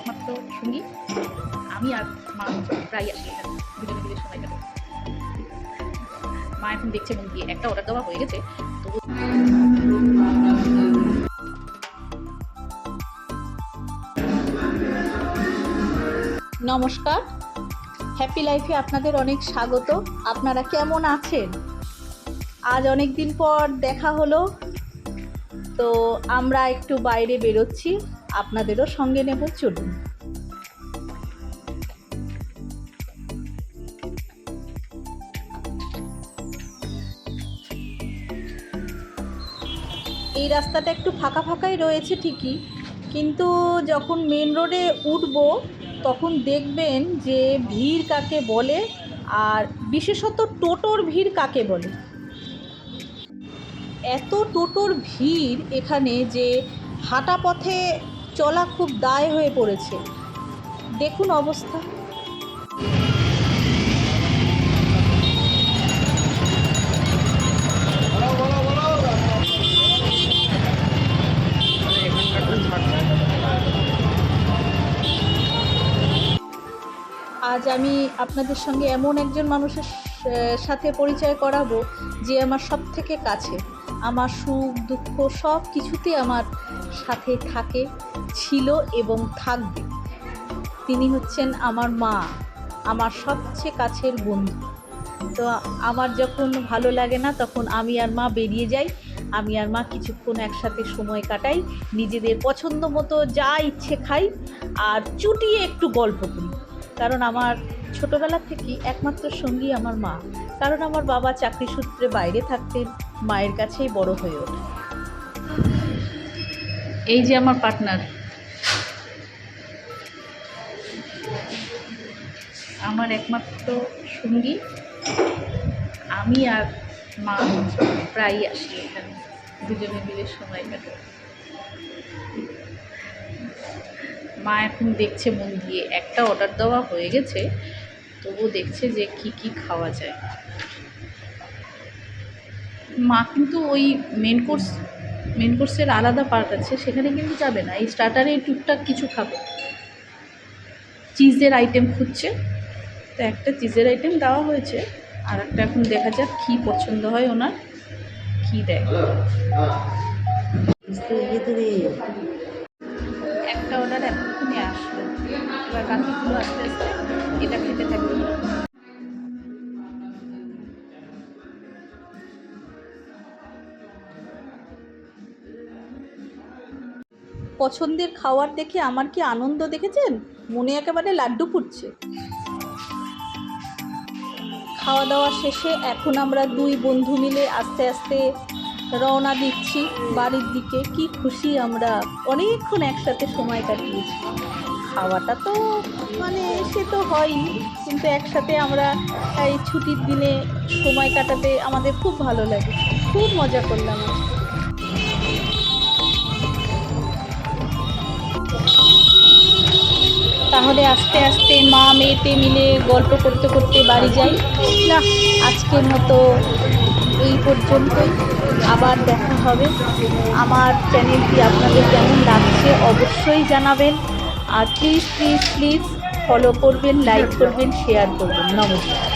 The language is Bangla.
একমাত্র সঙ্গী। আমি আর মা প্রায় আসি দুজনে মিলে সময় কাটে মা এখন দেখছে মন একটা অর্ডার দেওয়া হয়ে গেছে তবু নমস্কার। হ্যাপি লাইফে আপনাদের অনেক স্বাগত। আপনারা কেমন আছেন? আজ অনেক দিন পর দেখা হলো। তো আমরা একটু বাইরে বেরোচ্ছি। আপনাদেরও সঙ্গে নেব, চলুন। এই রাস্তাটা একটু ফাঁকা ফাঁকাই রয়েছে ঠিকই, কিন্তু যখন মেন রোডে উঠবো, তখন দেখবেন যে ভিড় কাকে বলে আর বিশেষত টোটোর ভিড় কাকে বলে। এত টোটোর ভিড় এখানে যে হাঁটা পথে চলা খুব দায় হয়ে পড়েছে। দেখুন অবস্থা। আজ আমি আপনাদের সঙ্গে এমন একজন মানুষের সাথে পরিচয় করাবো যে আমার সব থেকে কাছে। আমার সুখ, দুঃখ, সব কিছুতে আমার সাথে থাকে, ছিল এবং থাকবে। তিনি হচ্ছেন আমার মা, আমার সবচেয়ে কাছের বন্ধু। তো আমার যখন ভালো লাগে না, তখন আমি আর মা বেরিয়ে যাই। আমি আর মা কিছুক্ষণ একসাথে সময় কাটাই, নিজেদের পছন্দ মতো যা ইচ্ছে খাই, আর চুটিয়ে একটু গল্প করি। কারণ আমার ছোটবেলা থেকেই একমাত্র সঙ্গী আমার মা, কারণ আমার বাবা চাকরি সূত্রে বাইরে থাকতেন, মায়ের কাছেই বড় হয়ে ওঠে। এই যে আমার পার্টনার আমার একমাত্র সঙ্গী, আমি আর মা প্রায়ই আসি এখানে, দুজনে মিলে সময় কাটে মা এখন দেখছে মন দিয়ে একটা অর্ডার দেওয়া হয়ে গেছে তবু দেখছে যে কি কি খাওয়া যায়। মা কিন্তু ওই মেন কোর্স মেন কোর্সের আলাদা পার্ট আছে সেখানে কিন্তু যাবে না। এই স্টার্টারে টুকটাক কিছু খাবে। চিজের আইটেম খুঁজছে। তো একটা চিজের আইটেম দেওয়া হয়েছে। আর একটা এখন দেখা যাক কী পছন্দ হয় ওনার কী দেয়। একটা ওনার অর্ডার এতক্ষণে আসলো এবার বাকিগুলো আস্তে আস্তে এটা খেতে থাকবে পছন্দের খাওয়ার দেখে আমার কি আনন্দ দেখেছেন? মনে একেবারে লাড্ডু ফুটছে। খাওয়া দাওয়া শেষে এখন আমরা দুই বন্ধু মিলে আস্তে আস্তে রওনা দিচ্ছি বাড়ির দিকে। কি খুশি আমরা। অনেকক্ষণ একসাথে সময় কাটিয়েছি। খাওয়াটা তো মানে সে তো হয়ই, কিন্তু একসাথে আমরা এই ছুটির দিনে সময় কাটাতে আমাদের খুব ভালো লাগে। খুব মজা করলাম তাহলে আস্তে আস্তে মা মেয়েতে মিলে গল্প করতে করতে বাড়ি যাই। না, আজকের মতো এই পর্যন্তই। আবার দেখা হবে। আমার চ্যানেলটি আপনাদের কেমন লাগছে অবশ্যই জানাবেন। আর প্লিজ প্লিজ প্লিজ ফলো করবেন লাইক করবেন শেয়ার করবেন। নমস্কার।